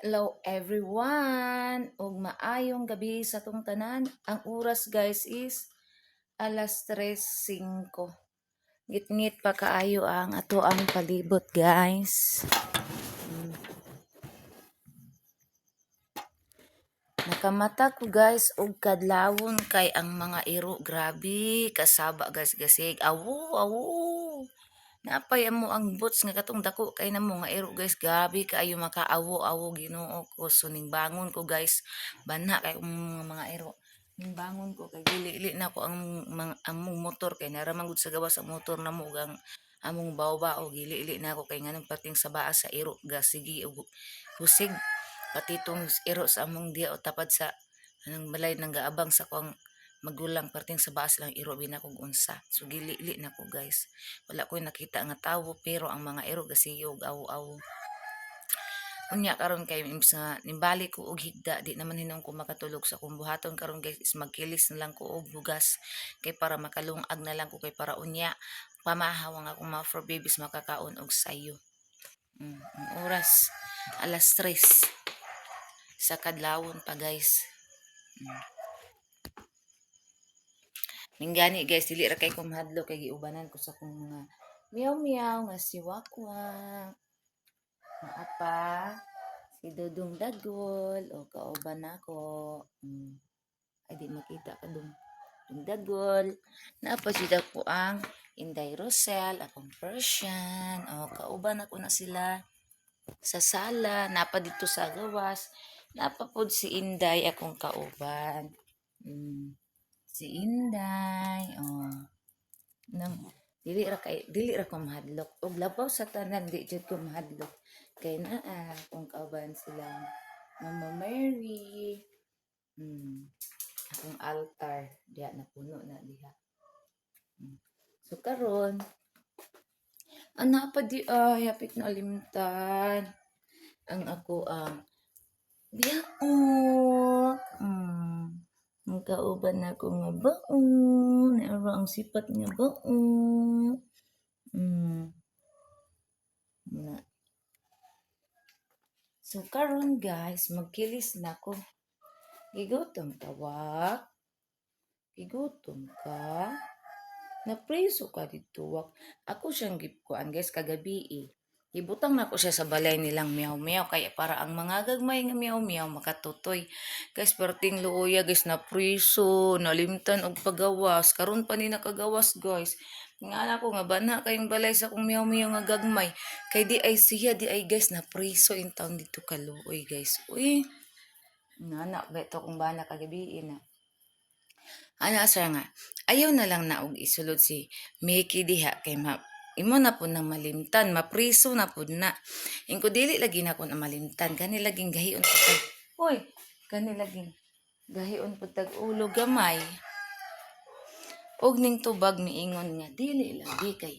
Hello everyone! Ug maayong gabi sa tong tanan. Ang oras guys is alas 3.05. Ngit-ngit pa kaayo ang ato ang palibot guys. Mm. Nakamata ko guys og kadlawon kay ang mga iro grabe kasaba guys gasig. Awo awo. Napay mo ang boots nga katong dako kay na mo nga ero guys. Gabi kaayo makaawo-awo Ginoo ko. So bangon ko guys. Bana kay mga mga ero. Ning bangon ko kay dili na ko ang among motor kay naramang gud sa gawas sa motor na mo gang among baw-baw. Gili na ako kay nganong pating sa baa sa ero. Gasigi ug husig pati tong ero sa among diya o tapad sa anong balay nang gaabang sa kuang magulang parting sa baas lang iro bina kog unsa. So gili-li na ko guys. Wala ko nakita nga tawo pero ang mga iro gasiyog awo-awo unya karon kay imbis nga nimbali ko og higda di naman hinong ko makatulog sa akong buhaton. Karon guys is magkilis na lang ko og bugas kay para makalungag na lang ko kay para unya pamahaw ang akong mga for babies makakaon og sayo. Mm, ang oras alas 3 sa kadlawon pa guys. Mm. Minggani guys, dili ra kay ko mahadlo kay giubanan ko sa kong mga meow nga si Wakwak. Naa pa si Dudong Dagol o kauban ako. Mm. Ay di makita ka dong. Dudong Dagol. Naa pa si ko ang Inday Rosel, akong Persian. O kauban ako na sila sa sala. Napa dito sa gawas. Napa pod si Inday akong kauban. Mm si Inday oh. Nang dili ra kay dili ra ko mahadlok og labaw sa tanan di jud ko mahadlok kay naa ah, kung kauban sila. Mama Mary. Hmm. akong altar. Diha na puno na diha. Hmm. so karon. Ana pa di ay hapit na alimtan. Ang ako ang diha oh. Hmm. Ang kauban na ko nga baon. Naara ang sipat nga baon. Mm. Na. So karon guys, magkilis na ko. Gigutom ka wak? Gigutom ka? Napreso ka dito wak. Ako siyang gipkuan guys kagabi eh. Ibutang na ko siya sa balay nilang meow kaya para ang mga gagmay nga meow makatutoy. Guys, perting luoya guys na priso, nalimtan og pagawas. Karon pa ni nakagawas guys. Nga ko nga bana kayong balay sa kong meow nga gagmay. Kay di ay siya di ay guys na priso in town dito kaluoy guys. Uy. Nga na beto kung bana kagabi na. Ana sa nga, ayaw na lang na og isulod si Mickey diha kay ma imo na po nang malimtan, mapriso na po na. Ingko dili lagi na ko na malimtan, kani laging gahion po tag, Hoy, kani laging gahion po tag ulo gamay. Og ning tubag miingon nga dili lagi kay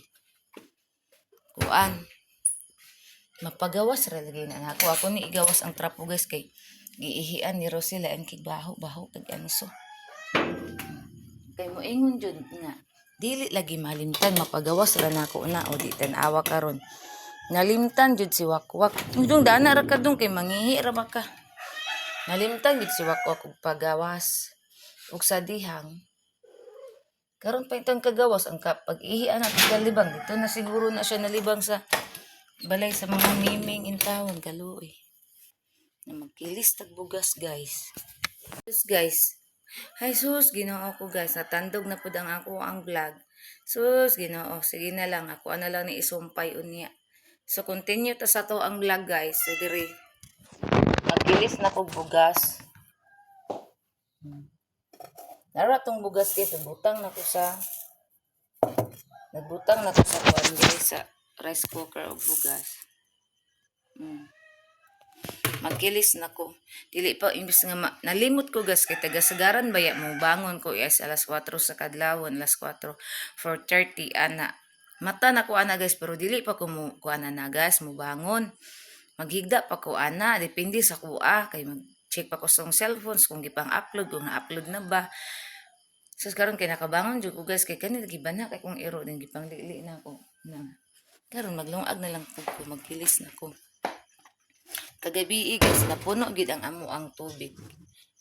kuan mapagawas ra lagi na ako ako ni igawas ang trapo guys kay giihian ni Rosela ang kigbaho baho kag anso kay mo ingon jud nga dili lagi malimtan mapagawas ra nako na o di tan-awa karon. Nalimtan jud si wakwak. Udong dana ra kadung kay mangihi ra ba ka? Nalimtan jud si wakwak og pagawas ug sa dihang karon pa itong kagawas ang ka- pag-ihi anak galibang dito na siguro na siya nalibang sa balay sa mga miming intawon kaluoy. Na magkilis tagbugas guys. Sus guys Hi sus, ginoo ko guys. Natandog na pud ang ako ang vlog. Sus, ginoo. Sige na lang. Ako na lang ni isumpay unya. So, continue ta sa to ang vlog guys. So, diri. Magilis na ko bugas. Hmm. Nara tong bugas guys. Nagbutang na ko sa Nagbutang na ko sa kuan sa rice cooker o bugas. Hmm magkilis na ko. Dili pa, imbis nga ma- nalimot ko gas, kay tagasagaran ba ya mo, bangon ko yes, alas 4 sa kadlawon, alas 4, 4.30, ana. Mata na ko ana guys, pero dili pa ko mo, ko ana na guys, mo bangon. Maghigda pa ko ana, depende sa kuha, kay mag-check pa ko sa cellphones, kung gipang upload, kung na-upload na ba. So, karon kay nakabangon jud ko guys, kay kanil giba na, kay kung iro, din gipang lili na ko. Na. Karon maglungag na lang ko, magkilis na ko. Kagabi guys, napuno gid ang amo ang tubig.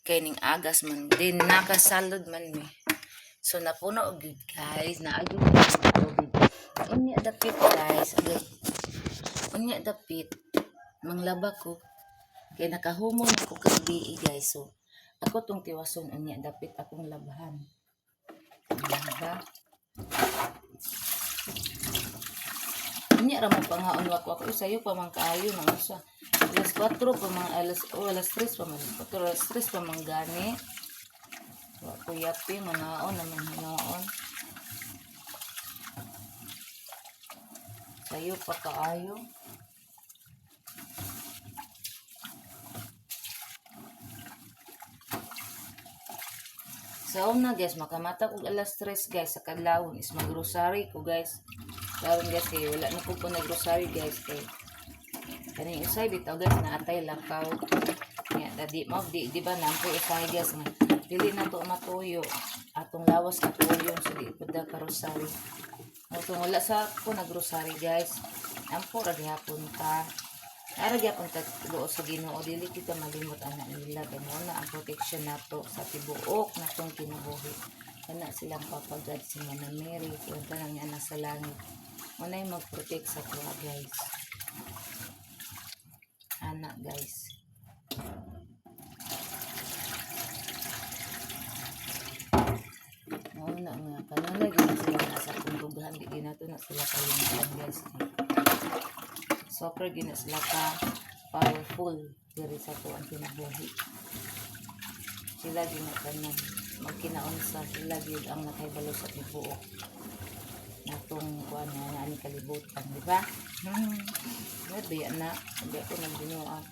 Kay ning agas man din nakasalod man mi. So napuno gid guys, naagid ang tubig. Unya dapit guys, agad. Unya dapit. Manglaba ko. Kay nakahumon ako kagabi guys. So ako tong tiwason unya dapit akong labahan. Diba? Unya ra mo pangaon wa ko ako pa man kaayo nang usa. Alas 4 pa mga alas oh, alas 3 pa man. 4 alas 3 pa man gani. Wa ko yapi manaon naman hinaon. Sayo pa kaayo. Sa una guys, makamata ko alas 3 guys sa kadlawon is magrosary ko guys. Karon guys kay wala na ko po nagrosary guys kay kaning usay bitaw guys na atay lakaw. Nya dadi mo di di ba nampo usay guys nga dili na to matuyo atong lawas ka tuyo sa di pud ka rosary. Kung wala sa ko nagrosary guys. Ampo ra gihapon ta. Ara gyapon sa Ginoo dili kita malimot ana nila kay mo na ang protection nato sa tibuok natong kinabuhi. Kana silang papagad si Mama Mary, yung tanang niya nasa langit. Muna yung mag-protect sa kuha guys. Anak guys. Mauna nga, kanala gina sila nasa pundugahan, di gina to na sila kalimutan guys. Super gina sila ka powerful diri sa tuwan kinabuhi. Sila gina kanan magkinaon sa sila gyud ang nakahibalo sa tibuok. Natong kuan nga ani kalibutan, di ba? Hmm. Grabe na, hindi ako nagbinuan.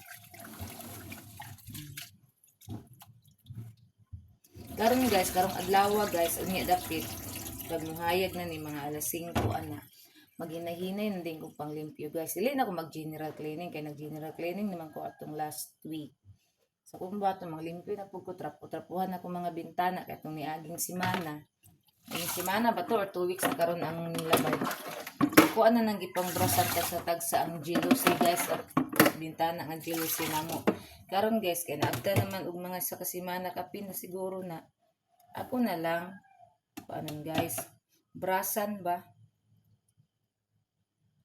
Karon guys, karong adlaw guys, unya dapit. Pag muhayag na ni mga alas 5 ana. Maghinahinay na din ko pang limpyo guys. Dili na ako mag general cleaning kay nag general cleaning naman ko atong last week. Sa so, kung ba ito, maglimpyo na po ko, trapo-trapuhan ako mga bintana kaya itong niaging simana. Yung simana ba to? Or two weeks na karon ang nilabay. Kuha na nang gipang brasan ka sa tagsa ang jealousy guys at bintana ang jealousy na mo. Karon guys, kaya naabta naman og mga sa kasimana kapin na siguro na. Ako na lang. Paano guys. Brasan ba?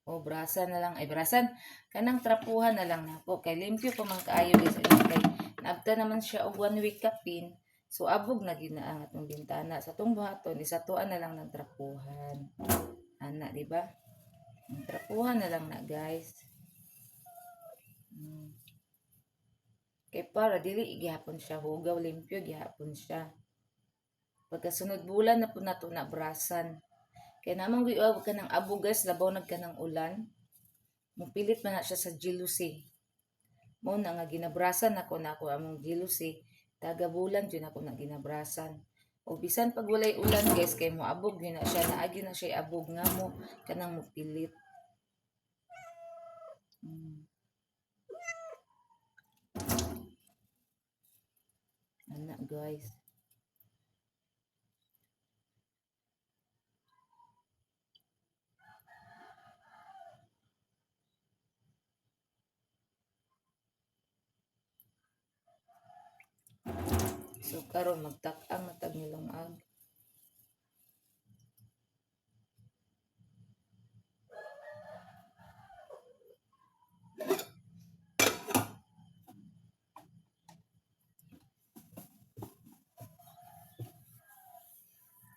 O brasan na lang. Ay brasan. Kanang trapuhan na lang nako. Kay limpyo pa man kaayo guys. Kay naabta naman siya og one week kapin so abog na ang atong bintana. Sa tong buhaton isa tuan na lang ng trapuhan. Ana di ba? Trapuhan na lang na guys. Hmm. kay para dili gihapon siya hugaw. Limpyo gihapon siya. Pagkasunod bulan na po nato na brasan. Kaya namang giwa ka ng abo guys. Labaw nag ka ng ulan. Mupilit man na siya sa jealousy. Mo na nga ginabrasan ako na ako among jealousy taga bulan dyan ako na ginabrasan o bisan pag walay ulan guys kay mo abog yun na siya naagi na siya abog nga mo kanang mupilit hmm. anak guys So karon magtak-ang matag nilungag.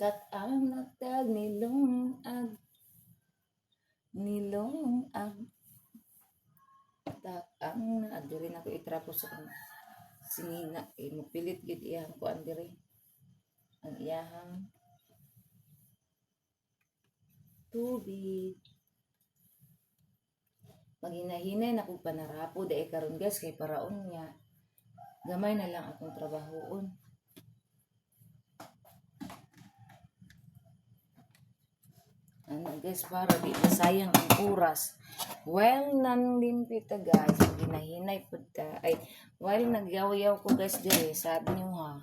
Tak-ang matag nilungag. Nilungag. Tak-ang na. Adyo rin ako itrapo sa kanya sinina eh mupilit gid iyang kuan diri. Ang iyahang tubig. Maghinay-hinay na kong panarapo dahil karon guys kay paraon niya gamay na lang akong trabahoon ano guys para di sayang ang oras. While nanlimpita guys. Ginahinay pud ta. Ay while nagyaw-yaw ko guys dire sabi niyo ha?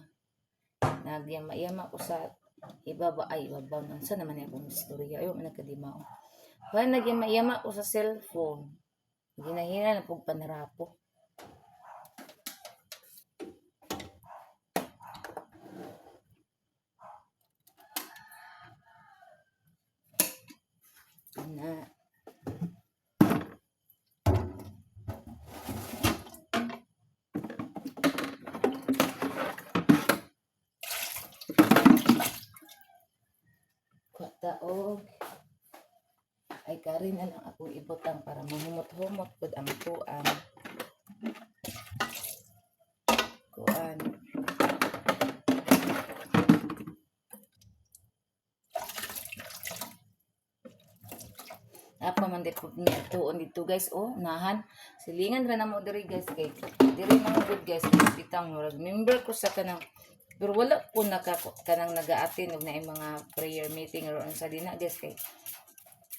Nagyama-yama ko sa ibaba. Ay ibabaw nang sa naman akong istorya? Ayo man nagkadimaw while nagyama-yama ko sa cellphone. Ginahinay na pug panarapo na. Kataog. Ay karin ang akong ibutang para mamumot-humot pod ang tuang. Apa man dito niya tuon dito guys. Oh nahan. Silingan ra na mo diri guys. Kay diri na good guys. Bitang murag member ko sa kanang pero wala po naka kanang nagaatin og na mga prayer meeting or sa dina guys. Kay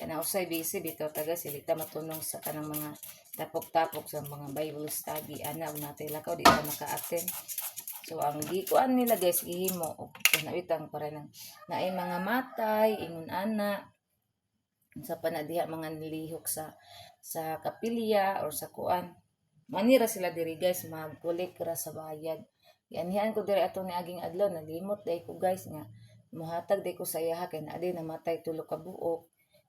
kana usay busy bitaw taga silita matunong sa kanang mga tapok-tapok sa mga Bible study. Ana ug natay lakaw di ka maka-attend. So ang gikuan nila guys gihimo og nawitang para nang naay mga matay ingon ana sa panadiha mga nilihok sa sa kapilya or sa kuan. Manira sila diri guys magkulik ra sa bayad. Yanhian ko diri ato ni aging adlaw nalimot day ko guys nga muhatag day ko sa iyaha kay day namatay tulo ka buok.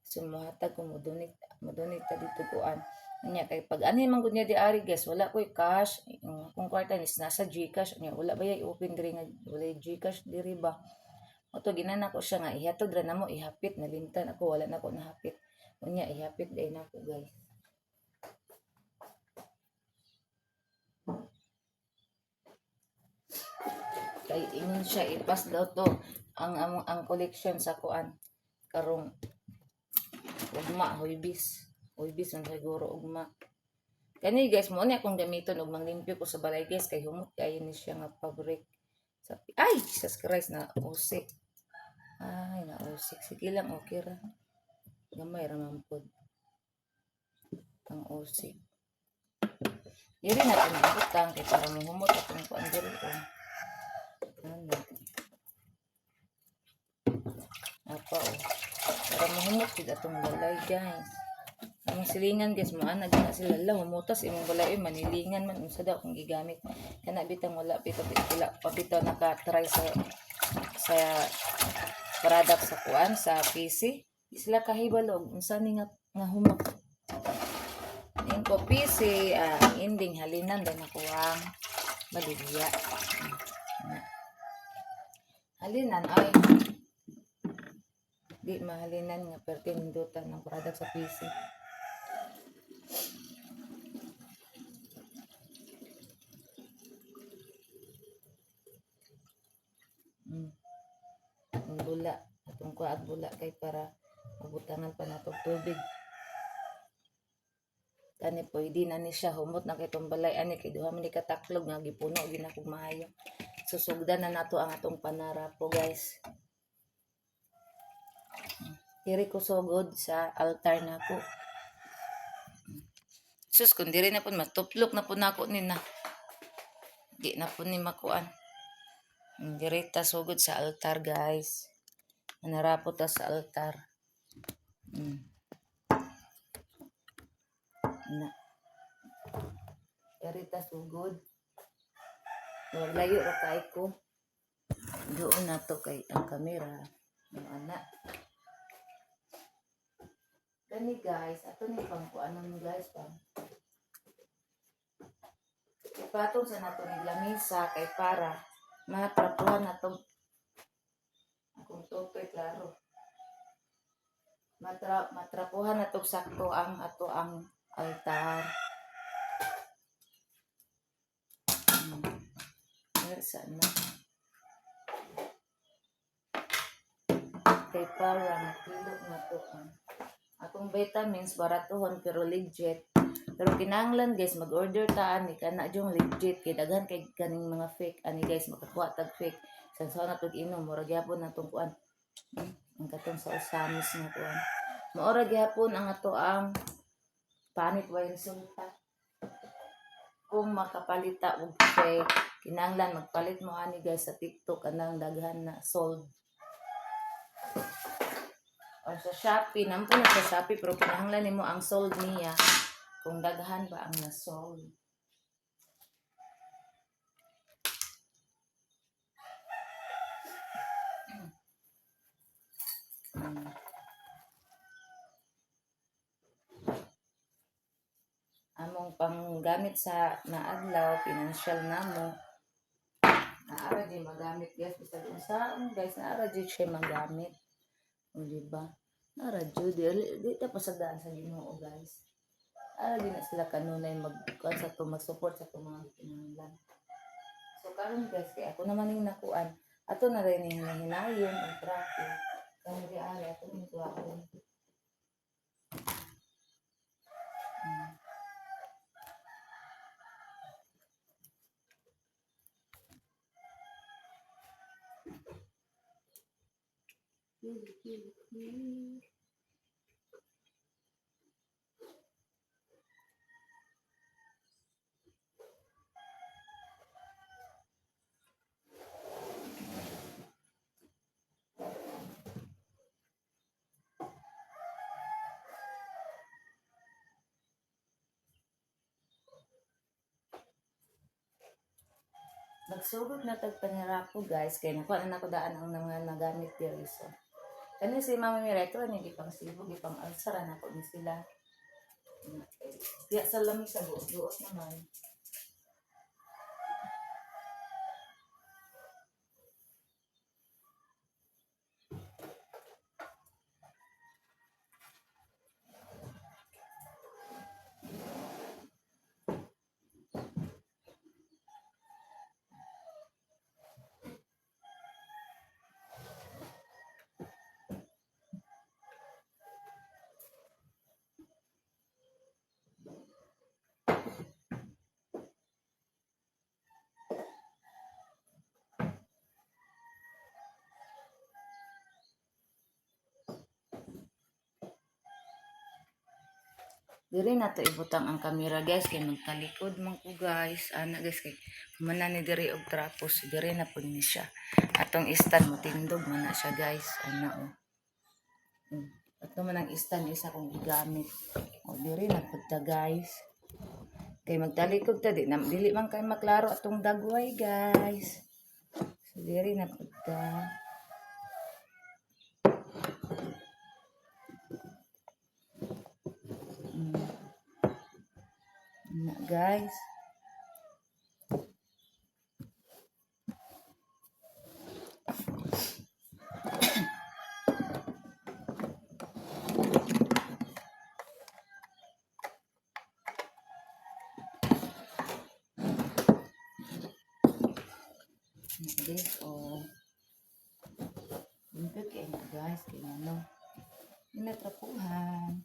So muhatag ko modonate modonate dito kuan. Nya kay pag ani man gud niya di ari guys wala koy cash. Kung kwarta is nasa GCash. Nya wala ba yay open diri nga wala GCash diri ba Oto ginana ko siya nga ihatod ra namo ihapit nalimtan ako wala na ko nahapit. Unya ihapit day na ko guys. Kay ingon siya ipas daw to ang ang, ang collection sa kuan karong ugma huybis. Huybis ang siguro ugma. Kani guys mo ni akong gamiton og manglimpyo ko sa balay guys kay humot kayo ni siya nga fabric. Sabi, ay, Jesus Christ na usik. Ay, na usik. Sige lang, okay ra. Gamay ra man pod. Ang usik. Diri na itong butang kay para mahumot atong kuan diri ko. Ano? Apa o. Para mahumot gid atong balay guys. Ang silingan guys mo ana gina sila lang humutas imong balay eh, manilingan man unsa daw kung gigamit. Kana bitang wala pito pila pabitaw naka-try sa sa product sa kuan sa PC. Sila kahibalog unsa ni nga nga humot. Ning ko PC ah, ending halinan din ako ang maligya. Halinan ay di mahalinan nga perti nindutan ng product sa PC. Mm. Ang bula. Atong kuha bula kay para mabutangan pa na tubig. Kani pwede na ni siya humot na kay itong balay ani kay duha man ni kataklog nga gipuno gina kog maayo. Susugdan na nato ang atong panarapo guys. Diri ko sugod sa altar nako. Sus kun diri na pud matuplok na pud nako ni na. Di na pud ni makuan. Diri sugod sa altar guys. Manarapo ta sa altar. Mm. Na. Diri ta sugod. Layo ra kay ko. Doon na to kay ang kamera. Ang anak. Kani guys, ato ni pang kuanon guys pang. Ipatong sa nato ni lamisa kay para matrapuhan na to. Tutoy klaro. Matra matrapuhan na to sakto ang ato ang altar. Hmm. Saan na. Kay para matulog na to ang akong vitamins baratuhon pero legit. Pero kinahanglan guys mag-order ta ani kana jung legit kay daghan kay kaning mga fake ani guys makakuha tag fake. Sa sa na tug inom mura gyapon na kuan. Hmm, ang katong sa usamis nga kuan. Maura gyapon ang ato ang panit wine sulta. Kung makapalita og fake, kinahanglan magpalit mo ani guys sa TikTok anang daghan na sold or sa Shopee, nampun na sa Shopee, pero kinahanglan nimo ang sold niya kung daghan ba ang na-sold. Among panggamit sa naadlaw, financial namo, naara di magamit guys, bisag unsaon guys, naara di siya magamit. O, di ba? Nara Judy, ali- di ta pasadaan sa Ginoo guys. Ara di na sila kanunay mag sa to mag-support sa to mga kinahanglan. So karon guys, kay ako naman ning nakuan. Ato na rin ning hinayon ang traffic. Kamo di ari ato ning kuan. Nagsugod na tag panirap ko guys, kay nakuha na ako daan ang mga nagamit diri so. Kani si Mama Mireto ni gipang sibog, gipang alsara na ko ni sila. Diya sa lamig sa buos-buos naman. Diri na to ibutang ang camera guys kay magtalikod man ko guys. Ana guys kay kumana ni diri og trapos diri na pud ni siya. Atong stand mo tindog man na siya guys. Ana oh. Hmm. Man ang stand isa kong gigamit. O diri na pud ta guys. Kay magtalikod ta di na dili man kay maklaro atong dagway guys. So diri na pud ta. Na guys. This oh. Limpyo kay na guys, kay ano. Inatrapuhan.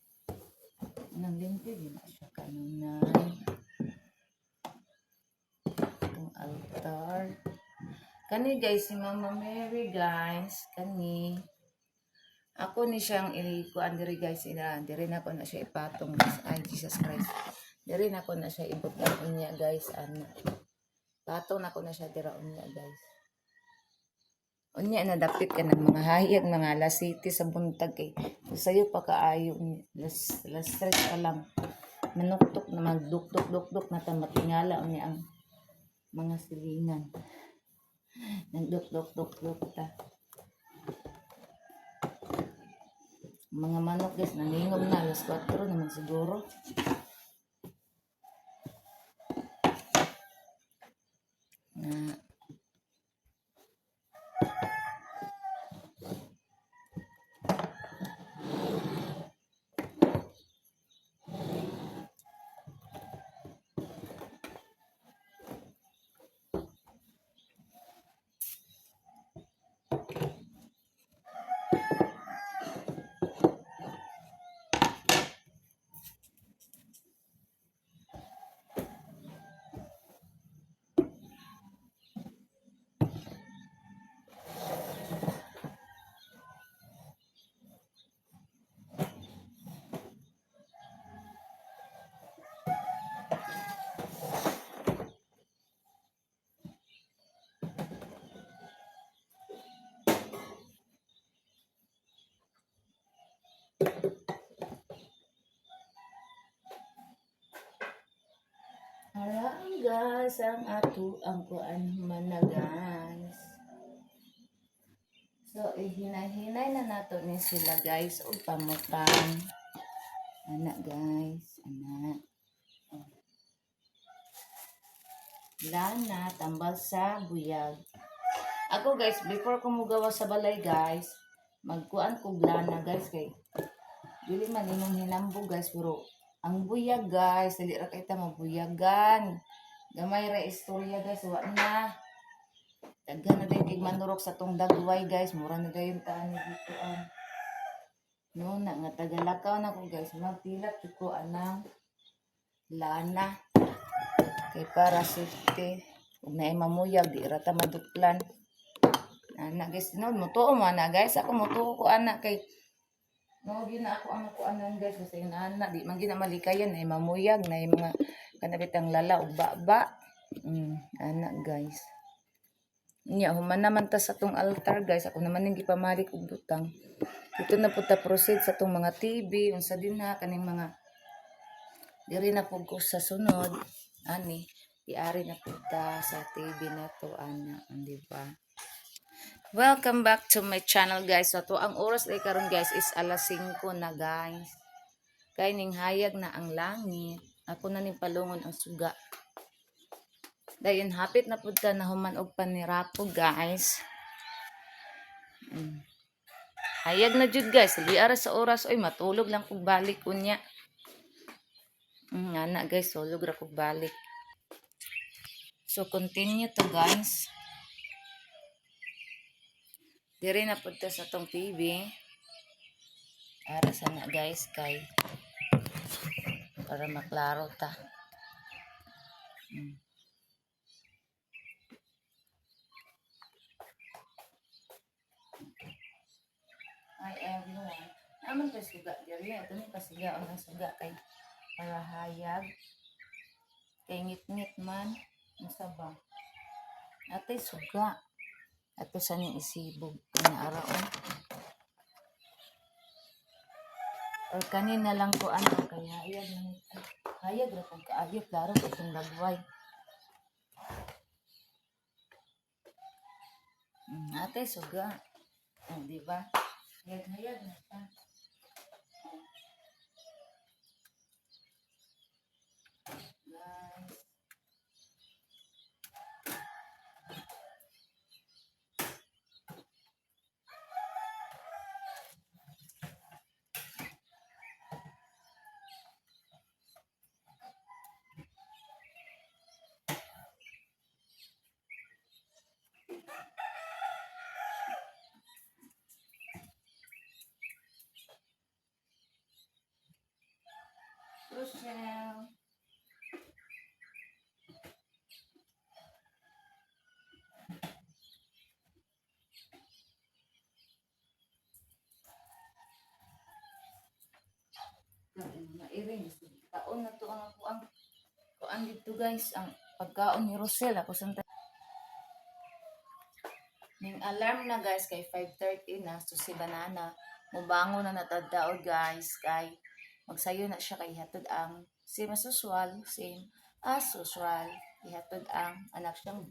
Nang limpyo, di na siya kanunan. Itong altar. Kani guys, si Mama Mary guys. Kani. Ako ni siyang ilikuan diri guys. Ina, diri na ko na siya ipatong. Ay, Jesus Christ. Diri na ko na siya ibutang niya guys. Ano. Patong na ko na siya dira unya guys. Unya na dapit ka ng mga hayag, mga alas city sa buntag kay sayo pa kaayo unya. las las stress ka lang. Manuktok na magduk-duk-duk-duk na ta matingala unya ang mga silingan. Nagduk-duk-duk-duk ta. Mga manok guys, nangingom na alas 4 naman siguro. Na Harang guys, ang ato ang kuan man na guys. So, ihinay-hinay na nato ni sila guys o pamutang. Anak guys, anak. Lana, tambal sa buyag. Ako guys, before ko mugawa sa balay guys, magkuan ko lana guys kay dili man imong hinambo guys pero ang buyag guys dili ra kay ta mabuyagan gamay ra istorya guys. Wa na. Daghan na din kay sa tong dagway guys. Mura na dayon taan dito an. No na nga tagalakaw na ko guys. Magpilap jud ko anang lana. Kay para safety ug na mamuyag di ra ta maduklan. Ana guys. No mutuo mo na guys. Ako mutuo ko ana kay no gyud na ako ang ako anan guys. Kasi ana di man gyud na malikayan ay mamuyag na mga kanabitang lala ug baba mm, ana guys Nya, human naman ta sa tong altar guys. Ako naman yung gipamalik og butang. Dito na po ta proceed sa tong mga TV. Unsa din na kaning mga diri na po ko sa sunod. Ani, iari na po ta sa TV na to ana, di ba? Welcome back to my channel guys. So to ang oras ay karon guys is alas 5 na guys. Kay ning hayag na ang langit. Ako na ning palungon ang suga. Dayon hapit na pud ta na human og panirapo guys. Mm. Hayag na jud guys, liara sa oras oy matulog lang kog balik unya. Mm, ana guys, tulog ra kog balik. So continue to guys. Diri na pud sa tong TV. Ara sa na guys kay para maklaro ta. Mm. Hi everyone. Naman ka suga diri ato ni kasiga ang suga kay para hayag. Kay ngit-ngit man unsa ba? Ate suga. Ato sa ni isibog na Or kanina lang ko ano kaya hayag man ito. Hayag ra pag kaayok klaro itong lagway. Mm, ate suga. Oh, di ba? Hayag-hayag na pa. Rochelle. Mairing. Taon na to ang ako ang kuan dito guys ang pagkaon ni Rosel ako sa Ning alarm na guys kay 5:30 na so si banana mubango na natadaod guys kay magsayo na siya kay hatod ang same as usual same as usual. Ihatod ang anak siyang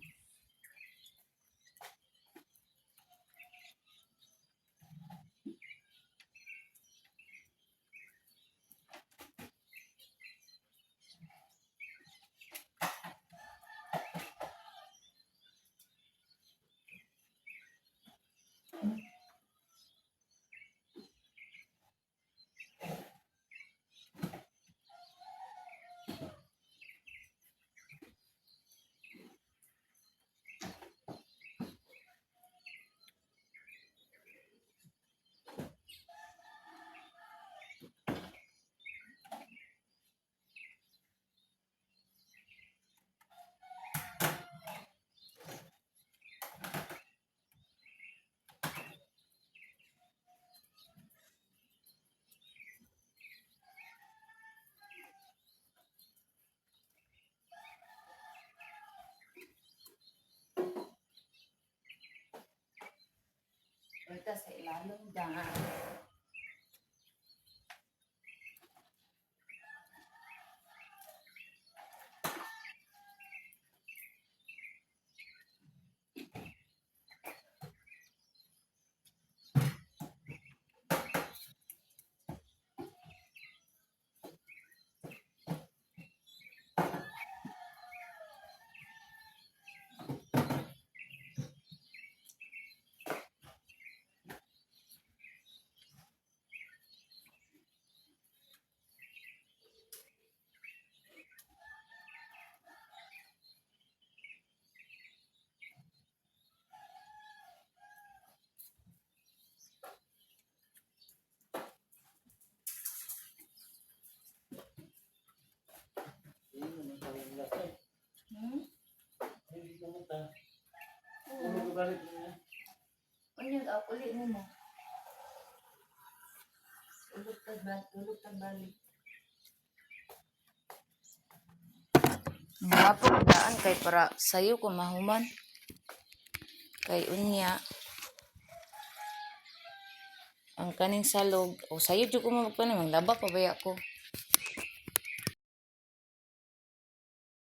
Ito sa ilalong dyan. Ko galit niya. Unyag, ah, uli mo mo. Ulog tag balik, ulog tag balik. Nga po, daan kay para sayo ko mahuman. Kay unya. Ang kaning salog, o sayo jud ko mo magpanin, manglaba pa baya ko.